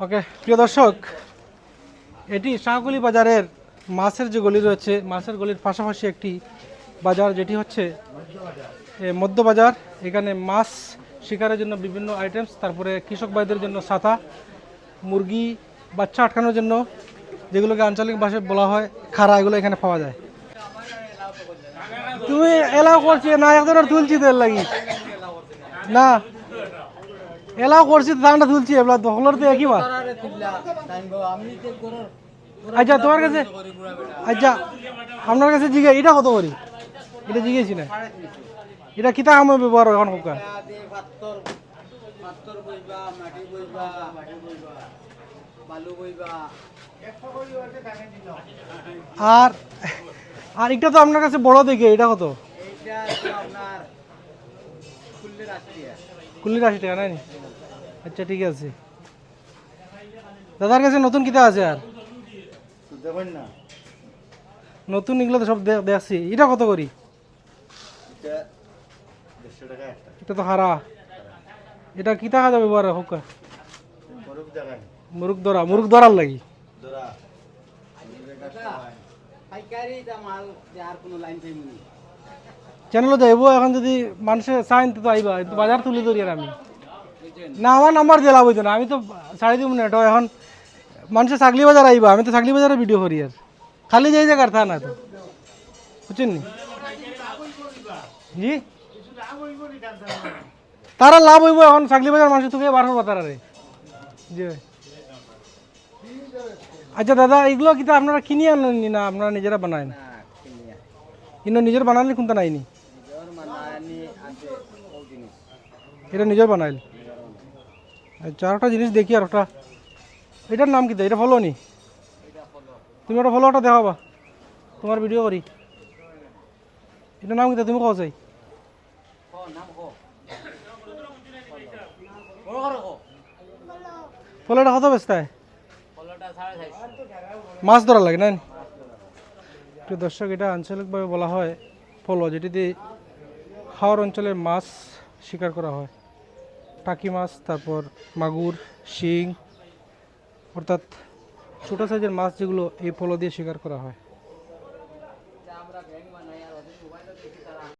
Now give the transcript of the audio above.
ওকে, প্রিয় দর্শক, এটি শাহগুলি বাজারের মাছের যে গলি রয়েছে, মাছের গলির পাশাপাশি একটি বাজার যেটি হচ্ছে মধ্য বাজার। এখানে মাছ শিকারের জন্য বিভিন্ন আইটেমস তারপরে কৃষক ভাইদের জন্য ছাতা, মুরগি, বাচ্চা আটকানোর জন্য যেগুলোকে আঞ্চলিক ভাষায় বলা হয়, খাড়া, এগুলো এখানে পাওয়া যায়। তুমি এলাও করছি, না, একজনের তুলছি তো এর লাগি। না এলাও করছি দামটা তুলছি এবার দখলের তো একই আচ্ছা তোমার কাছে আচ্ছা আপনার কাছে জিজ্ঞে এটা কত করি? এটা জিজ্ঞেছি না। এটা কিতা আমার ব্যবহার এখন কোকা আর আর এটা তো আপনার কাছে বড় দেখে, এটা কত? কুল্লির আশি টাকা নাই আচ্ছা ঠিক আছে। দাদার কাছে নতুন কিতা আছে আর? দেখুন না। নতুন এগুলো তো সব দে- দেখছি এটা কত করি? এটা টাকা তো হারা। এটা কিতা খাওয়া যাবে ব্যবহার হোক মুরুগ দরা মুরুগ দরার লাগি। দোরা চ্যানেলে যাইব এখন যদি মানুষে চাইন তো আইবা কিন্তু বাজার তুলে ধরি আর আমি। না আমার নাম্বার দিলা বইতো না। আমি তো সাড়ে দিব মিনিট এখন মানুষে ছাগলি বাজার আইবা আমি তো ছাগলি বাজারে ভিডিও করি আর। খালি যাই জায়গার থা না তো। বুঝছেন নি? জি? তারা লাভ হইব এখন ছাগলি বাজার মানুষ তোকে বার করব তারা রে জি আচ্ছা দাদা এগুলো কিন্তু আপনারা কিনে আনেন না আপনারা নিজেরা বানায় না? কিন্তু নিজের বানালে কোনটা নাইনি এটা নিজের বানাইল? আচ্ছা আর একটা জিনিস দেখি আর একটা। এটার নাম কি দেয় এটা ফলো নি? তুমি ওটা ফলো ওটা দেখাবা। তোমার ভিডিও করি। এটার নাম কি দেয় তুমি কও চাই। ফলোটা কত বেচতায় মাছ ধরা লাগে না? দর্শক এটা আঞ্চলিকভাবে বলা হয় ফলো যেটিতে হাওর অঞ্চলে মাছ শিকার করা হয়। টাকি মাছ, তারপর মাগুর, শিং, অর্থাৎ ছোটো সাইজের মাছ যেগুলো এই পলো দিয়ে শিকার করা হয়।